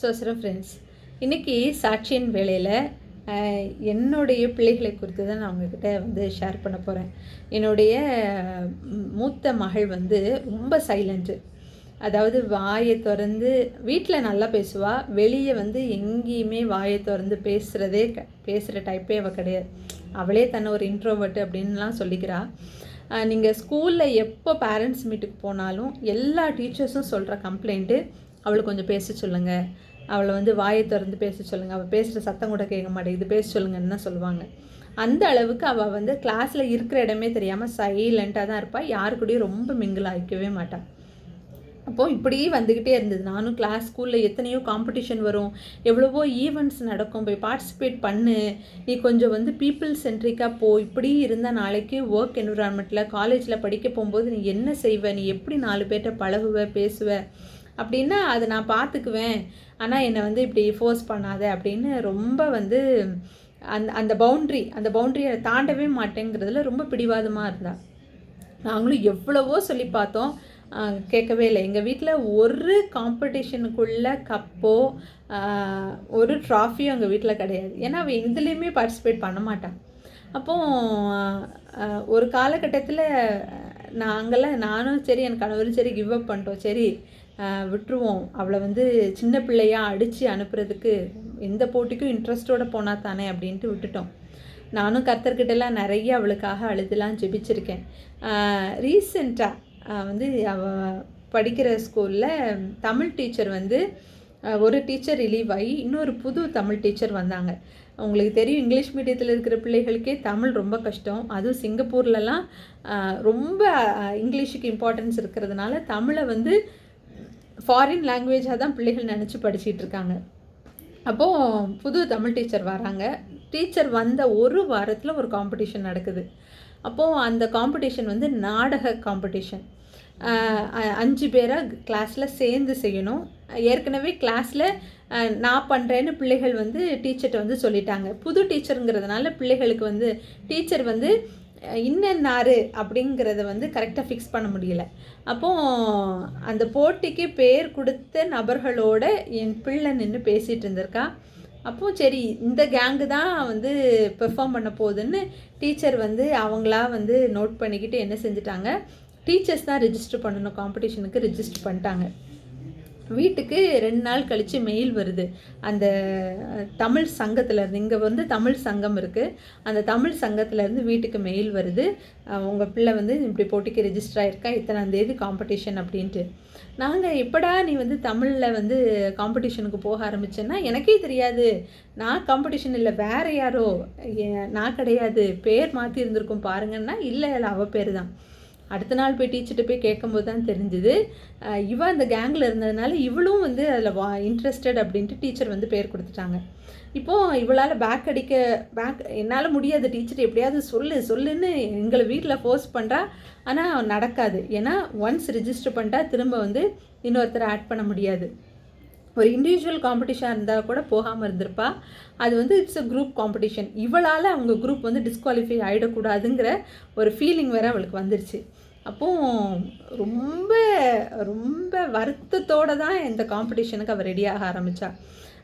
So சில friends இன்றைக்கி சாட்சியின் வேலையில் என்னுடைய பிள்ளைகளை குறித்து தான் நான் உங்ககிட்ட வந்து ஷேர் பண்ண போகிறேன் என்னுடைய மூத்த மகள் வந்து ரொம்ப சைலண்ட்டு அதாவது வாயை திறந்து வீட்டில் நல்லா பேசுவாள் வெளியே வந்து எங்கேயுமே வாயை திறந்து பேசுகிறதே க பேசுகிற டைப்பே அவள் கிடையாது. அவளே தன்னை ஒரு இன்ட்ரோவர்ட் அப்படின்லாம் சொல்லிக்கிறா. நீங்கள் ஸ்கூலில் எப்போ பேரண்ட்ஸ் மீட்டுக்கு போனாலும் எல்லா டீச்சர்ஸும் சொல்கிற கம்ப்ளைண்ட்டு அவளை கொஞ்சம் பேச சொல்லுங்கள் அவளை வந்து வாயை திறந்து பேச சொல்லுங்கள் அவள் பேசுகிற சத்தம் கூட கேட்க மாட்டேங்குது. பேச சொல்லுங்கன்னு தான் சொல்லுவாங்க. அந்த அளவுக்கு அவள் வந்து கிளாஸில் இருக்கிற இடமே தெரியாமல் சைலண்ட்டாக தான் இருப்பாள் யாரு கூடயும் ரொம்ப மிங்கிள் ஆகிக்கவே மாட்டாள் அப்போது இப்படியே வந்துக்கிட்டே இருந்தது. நானும் கிளாஸ் ஸ்கூலில் எத்தனையோ காம்படிஷன் வரும். எவ்வளவோ ஈவெண்ட்ஸ் நடக்கும். போய் பார்ட்டிசிபேட் பண்ணு. நீ கொஞ்சம் வந்து பீப்புள் சென்ட்ரிக்காக போ. இப்படி இருந்தால் நாளைக்கு ஒர்க் என்விரான்மெண்ட்டில் காலேஜில் படிக்க போகும்போது நீ என்ன செய்வ? நீ எப்படி நாலு பேர்கிட்ட பழகுவ பேசுவ? அப்படின்னா அதை நான் பார்த்துக்குவேன். ஆனால் என்னை வந்து இப்படி ஃபோர்ஸ் பண்ணாத அப்படின்னு ரொம்ப வந்து அந்த அந்த பவுண்ட்ரி அந்த பவுண்ட்ரியை தாண்டவே மாட்டேங்கிறதுல ரொம்ப பிடிவாதமாக இருந்தாள் நாங்களும் எவ்வளவோ சொல்லி பார்த்தோம். கேட்கவே இல்லை. எங்கள் வீட்டில் ஒரு காம்படிஷனுக்குள்ள கப்போ ஒரு ட்ராஃபியும் எங்கள் வீட்டில் கிடையாது. ஏன்னா அவள் எதுலேயுமே பார்ட்டிசிபேட் பண்ண மாட்டான் அப்போ ஒரு காலகட்டத்தில் நாங்களாம் நானும் சரி என் கணவரும் சரி கிவ் அப் பண்ணிட்டோம். சரி விட்டுருவோம். அவளை வந்து சின்ன பிள்ளையாக அடித்து அனுப்புறதுக்கு எந்த போட்டிக்கும் இன்ட்ரெஸ்ட்டோடு போனால் தானே அப்படின்ட்டு விட்டுட்டோம். நானும் கர்த்தர்கிட்டலாம் நிறைய அவளுக்காக அழுதுலாம் ஜெபிச்சிருக்கேன். ரீசெண்டாக வந்து அவ படிக்கிற ஸ்கூலில் தமிழ் டீச்சர் வந்து ஒரு டீச்சர் ரிலீவ் ஆகி இன்னொரு புது தமிழ் டீச்சர் வந்தாங்க. உங்களுக்கு தெரியும் இங்கிலீஷ் மீடியத்தில் இருக்கிற பிள்ளைகளுக்கே தமிழ் ரொம்ப கஷ்டம். அதுவும் சிங்கப்பூர்லலாம் ரொம்ப இங்கிலீஷுக்கு இம்பார்ட்டன்ஸ் இருக்கிறதுனால தமிழை வந்து ஃபாரின் லாங்குவேஜாக தான் பிள்ளைகள் நினச்சி படிச்சுட்டு இருக்காங்க. அப்போது புது தமிழ் டீச்சர் வராங்க. டீச்சர் வந்த ஒரு வாரத்தில் ஒரு காம்படிஷன் நடக்குது. அப்போது அந்த காம்படிஷன் வந்து நாடக காம்படிஷன் அஞ்சு பேராக கிளாஸில் சேர்ந்து செய்யணும். ஏற்கனவே கிளாஸில் நான் பண்ணுறேன்னு பிள்ளைகள் வந்து டீச்சர்கிட்ட வந்து சொல்லிட்டாங்க. புது டீச்சருங்கிறதுனால பிள்ளைகளுக்கு வந்து டீச்சர் வந்து இன்னென்னாரு அப்படிங்கிறத வந்து கரெக்டாக ஃபிக்ஸ் பண்ண முடியல. அப்போது அந்த போட்டிக்கு பேர் கொடுத்த நபர்களோட என் பிள்ளை நின்று பேசிகிட்டு இருந்திருக்கா. அப்போ சரி இந்த கேங்கு தான் வந்து பெர்ஃபார்ம் பண்ண போகுதுன்னு டீச்சர் வந்து அவங்களா வந்து நோட் பண்ணிக்கிட்டு என்ன செஞ்சுட்டாங்க? டீச்சர்ஸ் தான் ரிஜிஸ்டர் பண்ணணும் காம்படிஷனுக்கு ரிஜிஸ்டர் பண்ணிட்டாங்க. வீட்டுக்கு ரெண்டு நாள் கழித்து மெயில் வருது. அந்த தமிழ் சங்கத்துலேருந்து இங்கே வந்து தமிழ் சங்கம் இருக்குது அந்த தமிழ் சங்கத்துலேருந்து வீட்டுக்கு மெயில் வருது. உங்கள் பிள்ளை வந்து இப்படி போட்டிக்கு ரெஜிஸ்டர் ஆகிருக்கா இத்தனாந்தேதி காம்படிஷன் அப்படின்ட்டு. நாங்கள் எப்படா நீ வந்து தமிழில் வந்து காம்படிஷனுக்கு போக ஆரம்பிச்சேன்னா எனக்கே தெரியாது. நான் காம்படிஷன் இல்லை வேறு யாரோ. நான் கிடையாது. பேர் மாற்றி இருந்திருக்கும் பாருங்கன்னா இல்லை இல்லை அவள் பேர் தான் அடுத்த நாள் போய் டீச்சர்கிட்ட போய் கேட்கும்போது தான் தெரிஞ்சுது இவன் அந்த கேங்கில் இருந்ததுனால இவளும் வந்து அதில் வா இன்ட்ரெஸ்டட் அப்படின்ட்டு டீச்சர் வந்து பேர் கொடுத்துட்டாங்க. இப்போது இவளால் பேக் அடிக்க பேக் என்னால் முடியாது டீச்சர் எப்படியாவது சொல்லு சொல்லுன்னு எங்களை வீட்டில் ஃபோர்ஸ் பண்ணுறா ஆனால் நடக்காது. ஏன்னா ஒன்ஸ் ரிஜிஸ்டர் பண்ணிட்டா திரும்ப வந்து இன்னொருத்தரை ஆட் பண்ண முடியாது. ஒரு இண்டிவிஜுவல் காம்படிஷனாக இருந்தால் கூட போகாமல் இருந்திருப்பா. அது வந்து இட்ஸ் அ குரூப் காம்படிஷன் இவளால் அவங்க குரூப் வந்து டிஸ்குவாலிஃபை ஆகிடக்கூடாதுங்கிற ஒரு ஃபீலிங் வேறு அவளுக்கு வந்துருச்சு. அப்போ ரொம்ப ரொம்ப வருத்தத்தோடு தான் இந்த காம்படிஷனுக்கு அவள் ரெடியாக ஆரம்பித்தா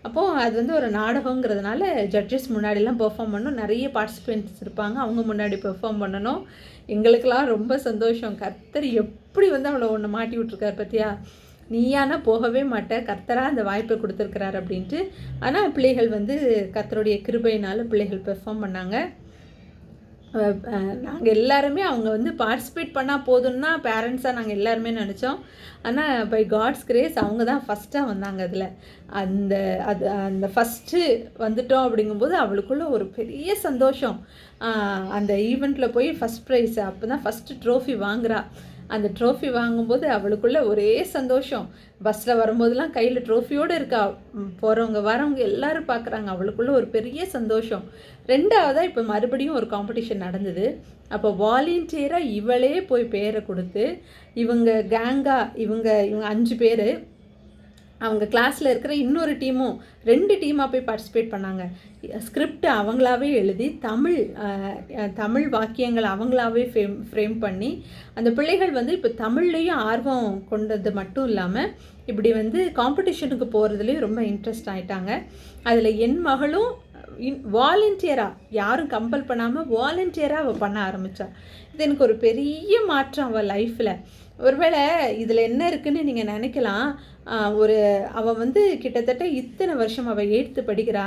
அப்போது அது வந்து ஒரு நாடகங்கிறதுனால ஜட்ஜஸ் முன்னாடிலாம் பெர்ஃபார்ம் பண்ணணும் நிறைய பார்ட்டிசிபெண்ட்ஸ் இருப்பாங்க. அவங்க முன்னாடி பெர்ஃபார்ம் பண்ணணும். எங்களுக்கெல்லாம் ரொம்ப சந்தோஷம். கர்த்தர் எப்படி வந்து அவளை ஒன்று மாட்டி விட்ருக்காரு பார்த்தியா நீயான போகவே மாட்ட கர்த்தரா அந்த வாய்ப்பை கொடுத்துருக்கிறார் அப்படின்ட்டு. ஆனால் பிள்ளைகள் வந்து கர்த்தருடைய கிருபையினால் பிள்ளைகள் பெர்ஃபார்ம் பண்ணாங்க. நாங்கள் எல்லாருமே அவங்க வந்து பார்ட்டிசிபேட் பண்ணால் போதும்னா பேரண்ட்ஸாக நாங்கள் எல்லாருமே நினச்சோம். ஆனால் பை காட்ஸ் கிரேஸ் அவங்க தான் ஃபஸ்ட்டாக வந்தாங்க அதில். அந்த அது அந்த ஃபஸ்ட்டு வந்துட்டோம் அப்படிங்கும்போது அவளுக்குள்ள ஒரு பெரிய சந்தோஷம். அந்த ஈவெண்ட்டில் போய் ஃபஸ்ட் ப்ரைஸ் அப்போ தான் ஃபஸ்ட்டு ட்ரோஃபி வாங்குறா. அந்த ட்ரோஃபி வாங்கும்போது அவளுக்குள்ள ஒரே சந்தோஷம். பஸ்ஸில் வரும்போதெல்லாம் கையில் ட்ரோஃபியோடு இருக்கா. போகிறவங்க வரவங்க எல்லாரும் பார்க்குறாங்க அவளுக்குள்ள ஒரு பெரிய சந்தோஷம். ரெண்டாவதாக இப்போ மறுபடியும் ஒரு காம்படிஷன் நடந்தது. அப்போ வாலண்டியராக இவளே போய் பேரை கொடுத்து இவங்க கேங்கா இவங்க இவங்க அஞ்சு பேர் அவங்க கிளாஸில் இருக்கிற இன்னொரு டீமும் ரெண்டு டீமாக போய் பார்ட்டிசிபேட் பண்ணாங்க. ஸ்கிரிப்ட் அவங்களாவே எழுதி தமிழ் தமிழ் வாக்கியங்கள் அவங்களாவே ஃப்ரேம் ஃப்ரேம் பண்ணி அந்த பிள்ளைகள் வந்து இப்போ தமிழ்லேயும் ஆர்வம் கொண்டது மட்டும் இல்லாமல் இப்படி வந்து காம்படிஷனுக்கு போகிறதுலேயும் ரொம்ப இன்ட்ரெஸ்ட் ஆகிட்டாங்க அதில் என் மகளும் இன் வாலண்டியராக யாரும் கம்பல் பண்ணாமல் வாலண்டியராக அவள் பண்ண ஆரம்பித்தாள் இது எனக்கு ஒரு பெரிய மாற்றம் அவள் லைஃப்பில் ஒருவேளை இதில் என்ன இருக்குன்னு நீங்கள் நினைக்கலாம். ஒரு அவள் வந்து கிட்டத்தட்ட இத்தனை வருஷம் அவள் எயித்து படிக்கிறா.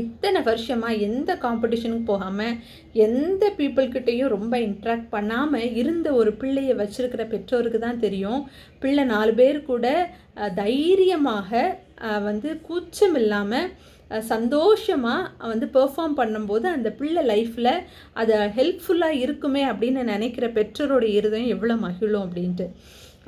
இத்தனை வருஷமாக எந்த காம்படிஷனுக்கு போகாமல் எந்த பீப்புள்கிட்டையும் ரொம்ப இன்ட்ராக்ட் பண்ணாமல் இருந்த ஒரு பிள்ளையை வச்சுருக்கிற பெற்றோருக்கு தான் தெரியும். பிள்ளை நாலு பேர் கூட தைரியமாக வந்து கூச்சம் இல்லாமல் சந்தோஷமாக வந்து பெர்ஃபார்ம் பண்ணும்போது அந்த பிள்ளை லைஃப்பில் அது ஹெல்ப்ஃபுல்லாக இருக்குமே அப்படின்னு நினைக்கிற பெற்றோரோட இருதயம் எவ்வளோ மகிழும் அப்படின்ட்டு.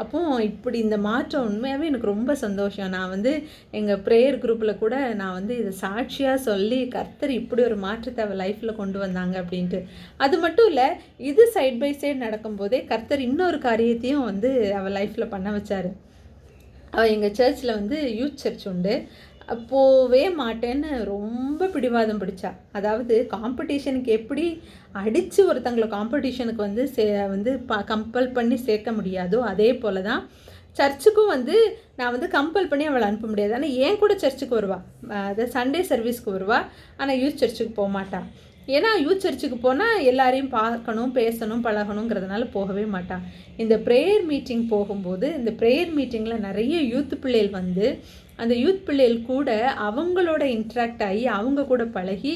அப்போ இப்படி இந்த மாற்றம் உண்மையாகவே எனக்கு ரொம்ப சந்தோஷம். நான் வந்து எங்கள் ப்ரேயர் குரூப்பில் கூட நான் வந்து இதை சாட்சியாக சொல்லி கர்த்தர் இப்படி ஒரு மாற்றத்தை அவள் லைஃப்பில் கொண்டு வந்தாங்க அப்படின்ட்டு. அது மட்டும் இல்லை இது சைட் பை சைடு நடக்கும்போதே கர்த்தர் இன்னொரு காரியத்தையும் வந்து அவள் லைஃப்பில் பண்ண வச்சார். அவள் எங்கள் சர்ச்சில் வந்து யூத் சர்ச் உண்டு. போவே மாட்டேன்னு ரொம்ப பிடிவாதம் பிடிச்சா. அதாவது காம்படிஷனுக்கு எப்படி அடித்து ஒருத்தங்களை காம்படிஷனுக்கு வந்து சே வந்து ப கம்பல் பண்ணி சேர்க்க முடியாதோ அதே போல தான் சர்ச்சுக்கும் வந்து நான் வந்து கம்பல் பண்ணி அவளை அனுப்ப முடியாது. ஆனால் ஏன் கூட சர்ச்சுக்கு வருவா. அதாவது சண்டே சர்வீஸ்க்கு வருவா. ஆனால் யூத் சர்ச்சுக்கு போக மாட்டா. ஏன்னா யூத் சர்ச்சுக்கு போனால் எல்லாரையும் பார்க்கணும் பேசணும் பழகணுங்கிறதுனால போகவே மாட்டான் இந்த ப்ரேயர் மீட்டிங் போகும்போது இந்த ப்ரேயர் மீட்டிங்கில் நிறைய யூத் பிள்ளைகள் வந்து அந்த யூத் பிள்ளைகள் கூட அவங்களோட இன்ட்ராக்ட் ஆகி அவங்க கூட பழகி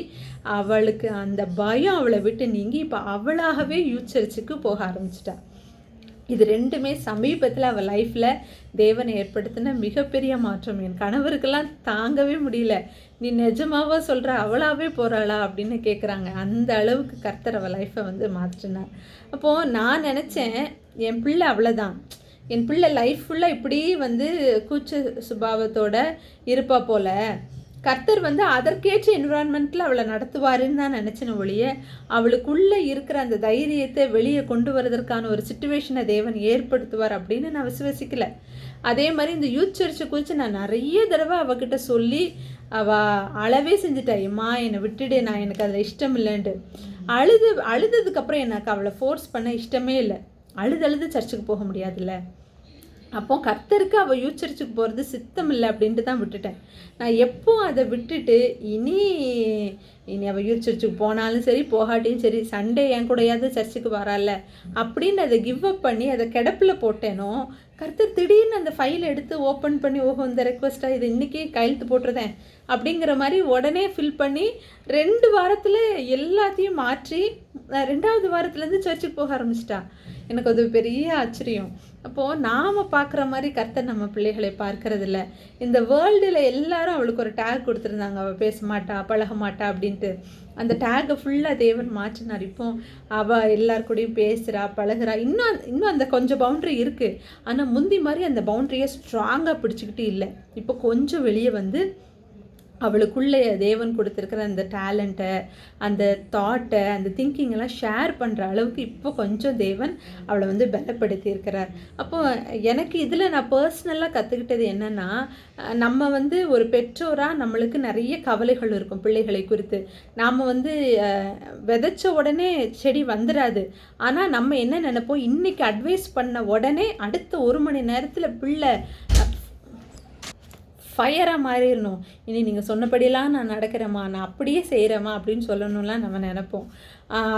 அவளுக்கு அந்த பயம் அவளை விட்டு நீங்கி இப்போ அவளாகவே யூத் சர்ச்சுக்கு போக ஆரம்பிச்சிட்டா. இது ரெண்டுமே சமீபத்தில் அவள் லைஃப்பில் தேவனை ஏற்படுத்தின மிகப்பெரிய மாற்றம். என் கணவருக்கெல்லாம் தாங்கவே முடியல. நீ நிஜமாவா சொல்கிற அவளாவே போகிறாளா அப்படின்னு கேட்குறாங்க அந்த அளவுக்கு கர்த்தர் அவள் லைஃப்பை வந்து மாற்றினார். அப்போது நான் நினச்சேன் என் பிள்ளை அவ்வளோதான் என் பிள்ளை லைஃப் ஃபுல்லாக இப்படி வந்து கூச்ச சுபாவத்தோட இருப்பா போல. கர்த்தர் வந்து அதற்கேற்ற என்விரான்மெண்ட்டில் அவளை நடத்துவாருன்னு தான் நினச்சின ஒழிய அவளுக்குள்ளே இருக்கிற அந்த தைரியத்தை வெளியே கொண்டு வரதற்கான ஒரு சுச்சுவேஷனை தேவன் ஏற்படுத்துவார் அப்படின்னு நான் விசுவசிக்கல. அதே மாதிரி இந்த யூத் சர்ச்சை குறித்து நான் நிறைய தடவை அவகிட்ட சொல்லி அவ அளவே செஞ்சுட்டா எம்மா என்னை விட்டுடு நான் எனக்கு அதில் இஷ்டம் இல்லைன்ட்டு. அழுது அழுததுக்கப்புறம் எனக்கு அவளை ஃபோர்ஸ் பண்ண இஷ்டமே இல்லை. அழுதழுது சர்ச்சுக்கு போக முடியாதுல்ல? அப்போ கர்த்தருக்கு அவள் யூத் சர்ச்சுக்கு போகிறது சித்தம் இல்லை அப்படின்ட்டு தான் விட்டுட்டேன். நான் எப்போ அதை விட்டுட்டு இனி இனி அவள் யூச்சரிச்சுக்கு போனாலும் சரி போகாட்டியும் சரி சண்டே என் கூடையாவது சர்ச்சுக்கு வரால அப்படின்னு அதை கிவ் அப் பண்ணி அதை கிடப்பில் போட்டேனோ கர்த்தர் திடீர்னு அந்த ஃபைல் எடுத்து ஓப்பன் பண்ணி ஓஹோ இந்த ரெக்வஸ்ட்டாக இது இன்றைக்கி கையெழுத்து போட்டுருதேன் அப்படிங்கிற மாதிரி உடனே ஃபில் பண்ணி ரெண்டு வாரத்தில் எல்லாத்தையும் மாற்றி ரெண்டாவது வாரத்துலேருந்து சர்ச்சுக்கு போக ஆரம்பிச்சிட்டா. எனக்கு அது பெரிய ஆச்சரியம். அப்போது நாம் பார்க்குற மாதிரி கர்த்தர் நம்ம பிள்ளைகளை பார்க்கறதில்ல. இந்த வேர்ல்டில் எல்லாரும் அவளுக்கு ஒரு டேக் கொடுத்துருந்தாங்க. அவள் பேச மாட்டா பழக மாட்டா அப்படின்ட்டு. அந்த டேக்கை ஃபுல்லாக தேவன் மாற்றினார். இப்போ அவள் எல்லார் கூடயும் பேசுகிறா பழகுறா. இன்னும் இன்னும் அந்த கொஞ்சம் பவுண்ட்ரி இருக்குது ஆனால் முந்தி மாதிரி அந்த பவுண்ட்ரியை ஸ்ட்ராங்காக பிடிச்சிக்கிட்டு இல்லை. இப்போ கொஞ்சம் வெளியே வந்து அவளுக்குள்ளே தேவன் கொடுத்துருக்கிற அந்த டேலண்ட்டை அந்த தாட்டை அந்த திங்கிங்கெல்லாம் ஷேர் பண்ணுற அளவுக்கு இப்போ கொஞ்சம் தேவன் அவளை வந்து பலப்படுத்தி இருக்கிறார் அப்போ எனக்கு இதில் நான் பர்சனலாக கற்றுக்கிட்டது என்னென்னா நம்ம வந்து ஒரு பெற்றோராக நம்மளுக்கு நிறைய கவலைகள் இருக்கும் பிள்ளைகளை குறித்து. நாம் வந்து விதைச்ச உடனே செடி வந்துடாது ஆனால் நம்ம என்ன நினைப்போம்? இன்றைக்கி அட்வைஸ் பண்ண உடனே அடுத்த ஒரு மணி நேரத்தில் பிள்ளை ஃபயராக மாறிடணும். இனி நீங்கள் சொன்னபடியெல்லாம் நான் நடக்கிறேம்மா நான் அப்படியே செய்கிறேம்மா அப்படின்னு சொல்லணும்லாம் நம்ம நினப்போம்.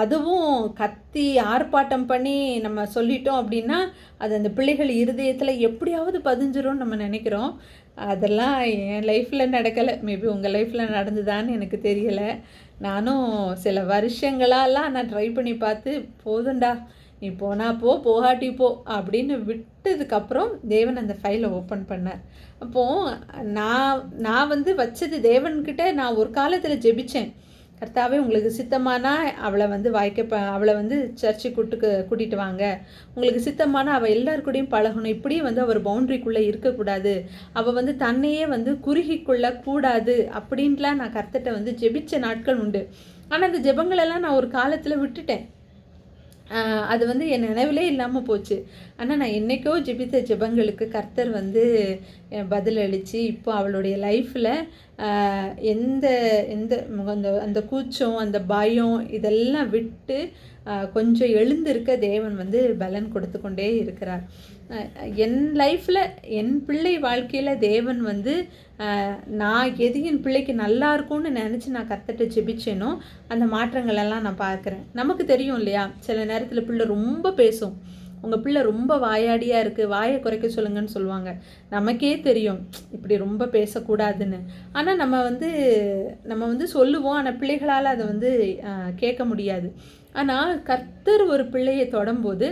அதுவும் கத்தி ஆர்ப்பாட்டம் பண்ணி நம்ம சொல்லிட்டோம் அப்படின்னா அது அந்த பிள்ளைகள் இருதயத்தில் எப்படியாவது பதிஞ்சிரும் நம்ம நினைக்கிறோம். அதெல்லாம் என் லைஃப்பில் நடக்கலை. மேபி உங்கள் லைஃப்பில் நடந்துதான்னு எனக்கு தெரியலை. நானும் சில வருஷங்களாலாம் நான் ட்ரை பண்ணி பார்த்து போதும்டா நீ போனா போ போகாட்டி போ அப்படின்னு விட்டதுக்கப்புறம் தேவன் அந்த ஃபைலை ஓப்பன் பண்ணார். அப்போது நான் நான் வந்து வச்சது தேவன்கிட்ட நான் ஒரு காலத்தில் ஜெபிச்சேன். கர்த்தாவே உங்களுக்கு சித்தமானா அவளை வந்து வாய்க்க அவளை வந்து சர்ச்சு கூட்டுக்கு கூட்டிகிட்டு வாங்க. உங்களுக்கு சித்தமானா அவள் எல்லார் கூடயும் பழகணும். இப்படியே வந்து அவர் பவுண்ட்ரிக்குள்ளே இருக்கக்கூடாது. அவள் வந்து தன்னையே வந்து குறுகிக்கொள்ள கூடாது அப்படின்ட்டுலாம் நான் கர்த்தட்ட வந்து ஜெபிச்ச நாட்கள் உண்டு. ஆனால் அந்த ஜெபங்களெல்லாம் நான் ஒரு காலத்தில் விட்டுட்டேன். அது வந்து என் நினைவிலே இல்லாமல் போச்சு. ஆனால் நான் என்னைக்கோ ஜெபித்த ஜெபங்களுக்கு கர்த்தர் வந்து பதில் அளித்து இப்போ அவளுடைய லைஃப்பில் எந்த எந்த அந்த அந்த கூச்சம் அந்த பயம் இதெல்லாம் விட்டு கொஞ்சம் எழுந்திருக்க தேவன் வந்து பலன் கொடுத்து கொண்டே இருக்கிறார். என் லைஃப்பில் என் பிள்ளை வாழ்க்கையில் தேவன் வந்து நான் எது என் பிள்ளைக்கு நல்லா இருக்கும்னு நினச்சி நான் கற்றுட்டு ஜெபிச்சேனோ அந்த மாற்றங்களெல்லாம் நான் பார்க்குறேன். நமக்கு தெரியும் இல்லையா? சில நேரத்தில் பிள்ளை ரொம்ப பேசும். உங்கள் பிள்ளை ரொம்ப வாயாடியாக இருக்குது வாயை குறைக்க சொல்லுங்கன்னு சொல்லுவாங்க. நமக்கே தெரியும் இப்படி ரொம்ப பேசக்கூடாதுன்னு. ஆனால் நம்ம வந்து நம்ம வந்து சொல்லுவோம் ஆனால் பிள்ளைகளால் அதை வந்து கேட்க முடியாது. ஆனால் கர்த்தர் ஒரு பிள்ளையை தொடும்போது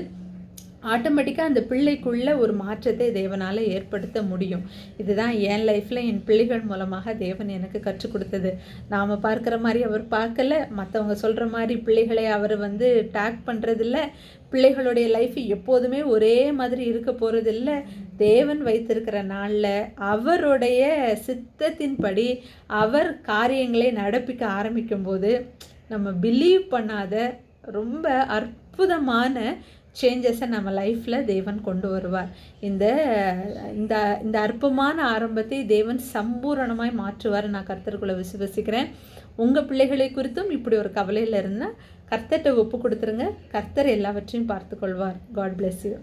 ஆட்டோமேட்டிக்காக அந்த பிள்ளைக்குள்ள ஒரு மாற்றத்தை தேவனால் ஏற்படுத்த முடியும். இதுதான் என் லைஃப்பில் என் பிள்ளைகள் மூலமாக தேவன் எனக்கு கற்றுக் கொடுத்தது. நாம் பார்க்குற மாதிரி அவர் பார்க்கல. மற்றவங்க சொல்கிற மாதிரி பிள்ளைகளை அவர் வந்து டேக் பண்ணுறதில்ல பிள்ளைகளுடைய லைஃப் எப்போதுமே ஒரே மாதிரி இருக்க போகிறதில்ல தேவன் வைத்திருக்கிற நாளில் அவருடைய சித்தத்தின்படி அவர் காரியங்களை நடப்பிக்க ஆரம்பிக்கும்போது நம்ம பிலீவ் பண்ணாத ரொம்ப அற்புதமான சேஞ்சஸை நம்ம லைஃப்பில் தேவன் கொண்டு வருவார். இந்த இந்த இந்த அற்பமான ஆரம்பத்தை தேவன் சம்பூரணமாய் மாற்றுவார் நான் கர்த்தருக்குள்ளே விசுவசிக்கிறேன். உங்கள் பிள்ளைகளை குறித்தும் இப்படி ஒரு கவலையில் இருந்தால் கர்த்தர்கிட்ட ஒப்பு கொடுத்துருங்க. கர்த்தர் எல்லாவற்றையும் பார்த்துக்கொள்வார் காட் பிளெஸ் யூ